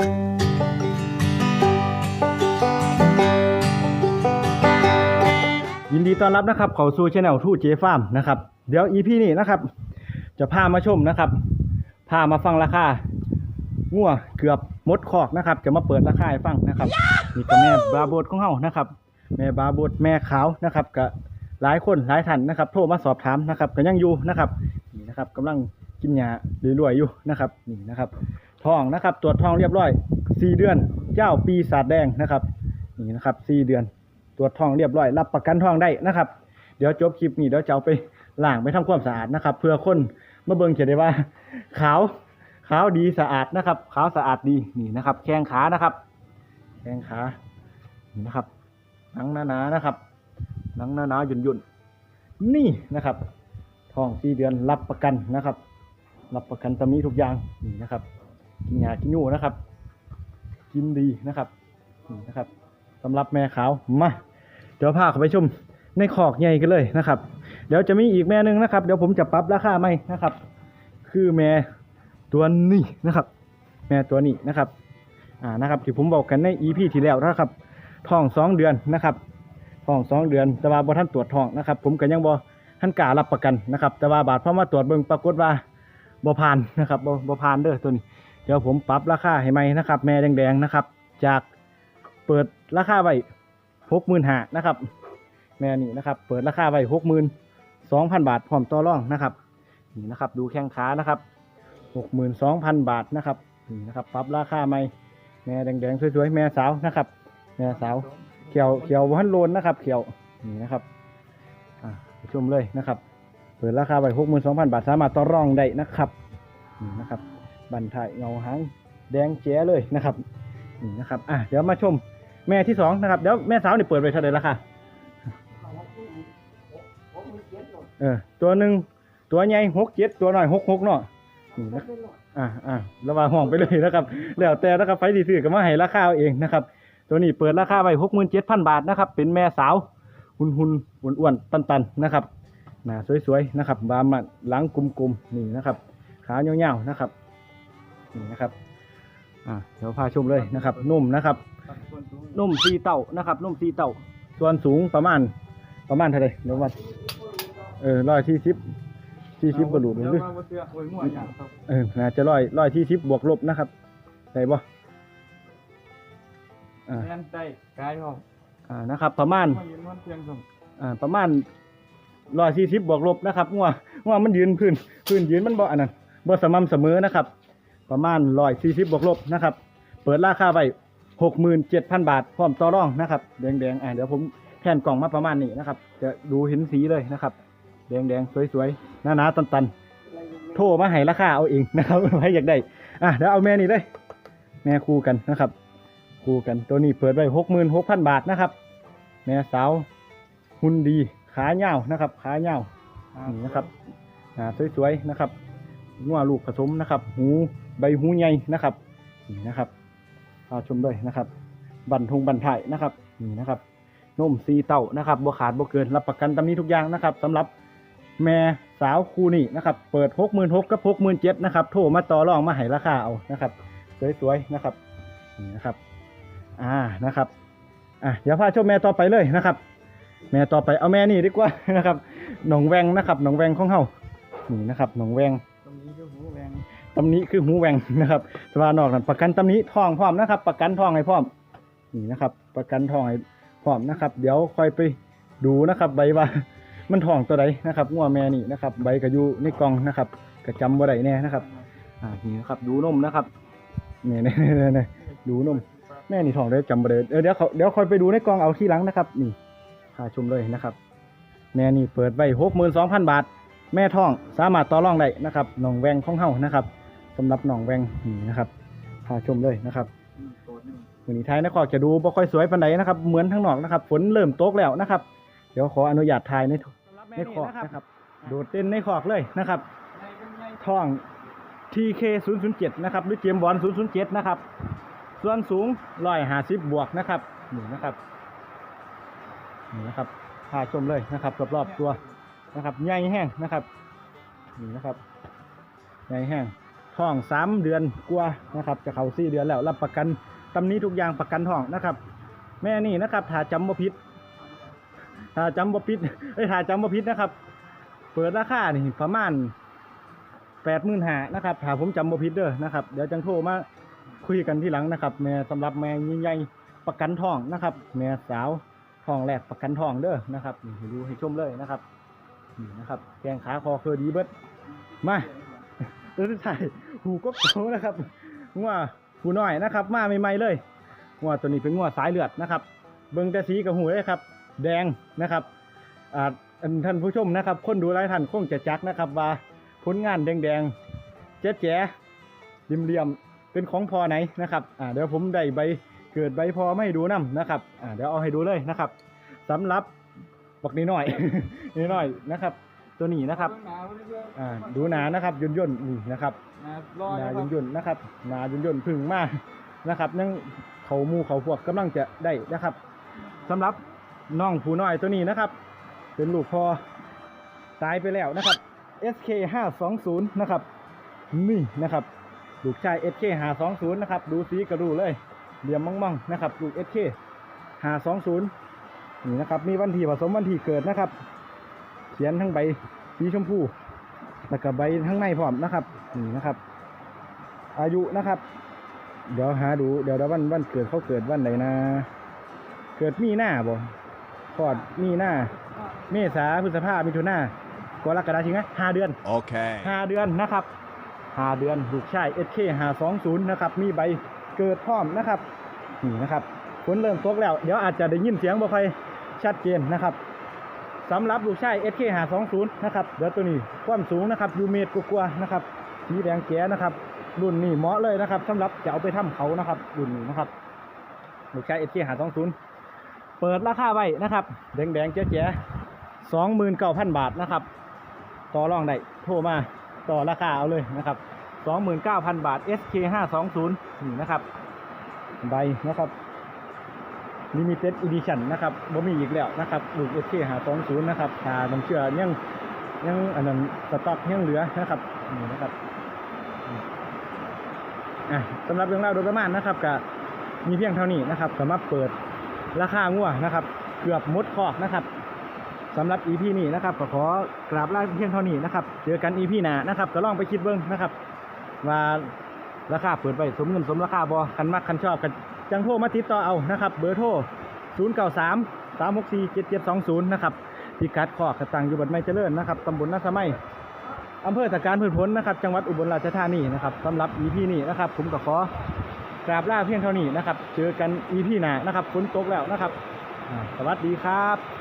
ยินดีต้อนรับนะครับเข้าสู่ช anel ทูเจฟาร์มนะครับเดี๋ยว EP นี้นะครับ จะพามาชมนะครับพามาฟังราคางัวเกือบมดคอกนะครับ จะมาเปิดราคาให้ฟังนะครับนี่ก็แม่บาโบดของเฮานะครับ แม่บาโบดแม่ขาวนะครับก็หลายคนหลายท่านนะครับ โทรมาสอบถามนะครับก็ยังอยู่นะครับนี่นะครับกำลังกินยาเรื่อยๆอยู่นะครับนี่นะครับ ทองนะครับ ตรวจทองเรียบร้อยสี่เดือน เจ้าปีศาจแดงนะครับ นี่นะครับสี่เดือน ตรวจทองเรียบร้อย รับประกันทองได้นะครับ เดี๋ยวจบคลิปนี้เดี๋ยวจะเอาไปล้างไปทำความสะอาดนะครับ เพื่อคนมาเบิ่งจะได้ว่า ขาวขาวดีสะอาดนะครับ ขาวสะอาดดีนี่นะครับ แข้งขานะครับ แข้งขานี่นะครับหนังหนาๆนะครับหนังหนาๆหยุ่นๆนี่นะครับทองสี่เดือนรับประกันนะครับ รับประกันตำนี้ทุกอย่างนี่นะครับ กินยากินยูนะครับ กินดีนะครับนี่นะครับสำหรับแม่ขาวมาเดี๋ยวพาเขาไปชมในขอกใหญ่กันเลยนะครับ เดี๋ยวจะมีอีกแม่หนึ่งนะครับ เดี๋ยวผมจะปรับราคาใหม่นะครับ คือแม่ตัวนี้นะครับ แม่ตัวนี้นะครับอ่านะครับที่ผมบอกกันใน EP ที่แล้วนะครับท้องสองเดือนนะครับท้องสองเดือนแต่ว่าบ่ท่านตรวจท้องนะครับ ผมก็ยังบ่ท่านกล้ารับประกันนะครับ แต่ว่าบาดพอมาตรวจเบิ่งปรากฏว่าบ่ผ่านนะครับบ่บ่ผ่านเด้อตัวนี้ เดี๋ยวผมปรับราคาให้ใหม่นะครับ แม่แดงๆนะครับ จากเปิดราคาไว้หกหมื่นห้านะครับ แม่นี่นะครับ เปิดราคาไว้หกหมื่นสองพันบาทพร้อมต่อรองนะครับนี่นะครับ ดูแข้งขานะครับหกหมื่นสองพันบาทนะครับนี่นะครับปรับราคาใหม่แม่แดงๆสวยๆแม่สาวนะครับ แม่สาวเขียวเขียวพันโลนนะครับ เขียวนี่นะครับอ่ชมเลยนะครับ เปิดราคาไว้หกหมื่นสองพันบาทสามารถต่อรองได้นะครับนี่นะครับ บันทายเงาหางแดงแจ๋เลยนะครับนี่นะครับอะเดี๋ยวมาชมแม่ที่สองนะครับเดี๋ยวแม่สาวนี่เปิดไว้เท่าไหร่ราคาเออตัวหนึ่งตัวใหญ่หกเจ็ดตัวน้อยหกหกเนาะนี่นะอ่าอ่าระวางห้องไปเลยนะครับ แล้วแต่นะครับไฟสีซื้อก็มาให้ราคาเอาเองนะครับ ตัวนี้เปิดราคาไปหกหมื่นเจ็ดพันบาทนะครับ เป็นแม่สาวหุนหุนอ้วนอ้วนตันตันนะครับหน้าสวยๆนะครับบามันหลังกลมๆนี่นะครับ ขาเงาวๆนะครับ นี่นะครับอ่าเดี๋ยวพาชมเลยนะครับ นุ่มนะครับ นุ่มซีเต้านะครับ นุ่มซีเต้าส่วนสูงประมาณประมาณเท่าไหร่เดี๋ยววัดเออร้อยที่สิบที่สิบบรรลุหรือเออน่าจะร้อยร้อยที่สิบบวกลบนะครับใช่ปะอ่าแม่นได้กายพ่ออ่านะครับ ประมาณมายืนมันเพียงส่งอ่าประมาณร้อยสี่สิบบวกลบนะครับงัวงัวมันยืนพื้นพื้นยืนมันบ่อันนั้นบ่สม่ำเสมอนะครับ ประมาณร้อยสี่สิบบวกลบนะครับ เปิดราคาไว้หกหมื่นเจ็ดพันบาท พร้อมต่อรองนะครับ แดงแดงๆอ่าเดี๋ยวผมแผ่นกล่องมาประมาณนี้นะครับ จะดูเห็นสีเลยนะครับ แดงแดงๆสวยๆหน้าๆตันๆ โทรมาให้ราคาเอาเองนะครับใครอยากได้อะเดี๋ยวเอาแม่นี่เลยแม่คู่กันนะครับ คู่กันตัวนี้เปิดไว้หกหมื่นหกพันบาทนะครับ แม่สาวหุ่นดีขาเงาวนะครับ ขาเงาวนี่นะครับอ่าสวยๆนะครับงัวลูกผสมนะครับ หู ใบหูใหญ่นะครับนี่นะครับพาชมด้วยนะครับ บันทงบันถ่ายนะครับนี่นะครับนมซีเต้านะครับบ่ขาดบ่เกินรับประกันตำนี้ทุกอย่างนะครับสำหรับแม่สาวคู่นี่นะครับ เปิดหกหมื่นหกกับหกหมื่นเจ็ดนะครับ โทรมาต่อรองมาให้ราคาเอานะครับสวยๆนะครับนี่นะครับ อ่านะครับอะเดี๋ยวพาชมแม่ต่อไปเลยนะครับ แม่ต่อไปเอาแม่นี่ดีกว่านะครับหนองแวงนะครับหนองแวงของเฮานี่นะครับหนองแวงตรงนี้คือหูแวง ตำนี้คือหูแหวงนะครับสวานอกนั้นประกันตำหนี้ทองพร้อมนะครับ ประกันทองให้พร้อมนี่นะครับ ประกันทองให้พร้อมนะครับ เดี๋ยวค่อยไปดูนะครับใบว่ามันทองตัวใดนะครับงัวแม่นี่นะครับ ใบก็อยู่ในกล่องนะครับก็จำบ่ได้แน่นะครับอ่านี่นะครับ ดูนมนะครับนี่นี่นี่นี่ดูนมแม่นี่ทองได้จำบ่ได้เออเดี๋ยวเขาเดี๋ยวค่อยไปดูในกล่องเอาที่หลังนะครับ นี่พาชมเลยนะครับ แม่นี่เปิดไว้หกหมื่นสองพันบาท แม่ทองสามารถต่อรองได้นะครับหนองแวงของเฮานะครับ สำหรับหนองแวงนี่นะครับพาชมเลยนะครับวันนี้ท้ายนครจะดูบ่ค่อยสวยปานใดนะครับ เหมือนทางนอกนะครับ ฝนเริ่มตกแล้วนะครับ เดี๋ยวขออนุญาตถ่ายในในขอกนะครับ โดดเต้นในขอกเลยนะครับในเป็นไงท่อง TK 0 0 7 นะครับหรือเจมบอล0 0 7 นะครับ ส่วนสูง150บวกนะครับนี่นะครับนี่นะครับพาชมเลยนะครับรอบๆตัวนะครับใหญ่แห้งนะครับนี่นะครับใหญ่แห้ง ท้องสามเดือนกว่านะครับจะเข้าสี่เดือนแล้วรับประกันตำนี้ทุกอย่างประกันท้องนะครับ แม่นี่นะครับถ้าจำบ่ผิดถ้าจำบ่ผิดเอ้ถ้าจำบ่ผิดนะครับ เปิดราคานี่ประมาณแปดหมื่นหานะครับถ้าผมจำบ่ผิดเด้อนะครับเดี๋ยวจังโทรมาคุยกันที่หลังนะครับแม่สำหรับแม่ยิ่งใหญ่ประกันทองนะครับแม่สาวทองแรกประกันทองเด้อนะครับดูให้ชมเลยนะครับนี่นะครับแกงขาคอเคอดีเบิร์ดมา ตัวที่ถ่ายหูก็โตนะครับงัวหูน้อยนะครับ มาใหม่ๆเลยงัวตัวนี้เป็นงัวสายเลือดนะครับ เบิ่งแต่สีกับหูเลยครับ แดงนะครับอ่าท่านผู้ชมนะครับ คนดูหลายท่านคงจะจักนะครับ ว่าผลงานแดงๆแจ๊แจ๋เหลี่ยมเป็นของพอไหนนะครับอ่าเดี๋ยวผมได้ใบเกิดใบพอไม่ดูนํนะครับอ่าเดี๋ยวเอาให้ดูเลยนะครับสำหรับบักนี้หน่อยนิดหน่อยนะครับ ตัวนี้นะครับอ่าดูหนานะครับย่นย่นๆนี่นะครับหนาย่นย่นๆนะครับหนาย่นย่นๆพึ่งมากนะครับนั่งเขาหมูเขาพวกกำลังจะได้นะครับสำหรับน้องผู้น้อยตัวนี้นะครับ เป็นลูกพอตายไปแล้วนะครับ SK 520นะครับนี่นะครับลูกชาย SK 520นะครับดูสีกระดูเลยเหลี่ยมมั่งๆนะครับลูก SK 520นี่นะครับมีวันที่ผสมวันที่เกิดนะครับ ขียนทั้งใบสีชมพูแล้วก็ใบทั้งในพร้อมนะครับนี่นะครับ อายุนะครับ เดี๋ยวหาดูเดี๋ยวเดี๋ยววันวันเกิดเขาเกิดวันไหนนะ เกิดมีหน้าบ่คลอดมีหน้า เมษาพฤษภามิถุนากรกฎาคมนะห้าเดือน Okay. ห้าเดือนนะครับห้าเดือนลูกชาย SK 520นะครับ มีใบเกิดพร้อมนะครับนี่นะครับฝนเริ่มตกแล้ว เดี๋ยวอาจจะได้ยินเสียงบ่ค่อยชัดเจนนะครับ สำหรับลูกชาย SK 520นะครับเดี๋ยวตัวนี้ความสูงนะครับยูเมตรกว่าๆนะครับสีแดงแก่นะครับ รุ่นนี้เหมาะเลยนะครับสำหรับจะเอาไปทำเขานะครับรุ่นนี้นะครับลูกชาย SK 520เปิดราคาไว้นะครับแดงๆแจ๋ๆสองหมื่นเก้าพันบาทนะครับ ต่อรองได้โทรมาต่อราคาเอาเลยนะครับ29,000บาท SK 520นี่นะครับใบนะครับ Limited Edition นนะครับบ่มีอีกแล้วนะครับลูก SK 520นย์นะครับถ้าน้ำเชื่อยังยังอันนั้นสต็อกยังเหลือนะครับนี่นะครับอะสำหรับเรื่องเล่าวโดยประมาณนะครับก็มีเพียงเท่านี้นะครับสามารถเปิดราคางัวนะครับ เกือบมดคอกนะครับสำหรับ EP นี้นะครับก็ขอกราบลาเพียงเท่านี้นะครับเจอกัน EP หน้านะครับก็ลองไปคิดเบิ้งนะครับว่าราคาเปิดไปสมเงินสมราคาบอคันมักคันชอบกัน จังโทรมาติดต่อเอานะครับ เบอร์โทร 0 9 3 3 6 4 7 7 2 0 นะครับพิกัดขอกระตังอยู่บัดไม่เจริญนะครับตำบลนาสมัยอำเภอตะการพืชผลนะครับ จังหวัดอุบลราชธานีนะครับสำหรับ EP นี้นะครับ ผมก็ขอกราบลาเพียงเท่านี้นะครับ เจอกัน EP หน้านะครับฝนตกแล้วนะครับ สวัสดีครับ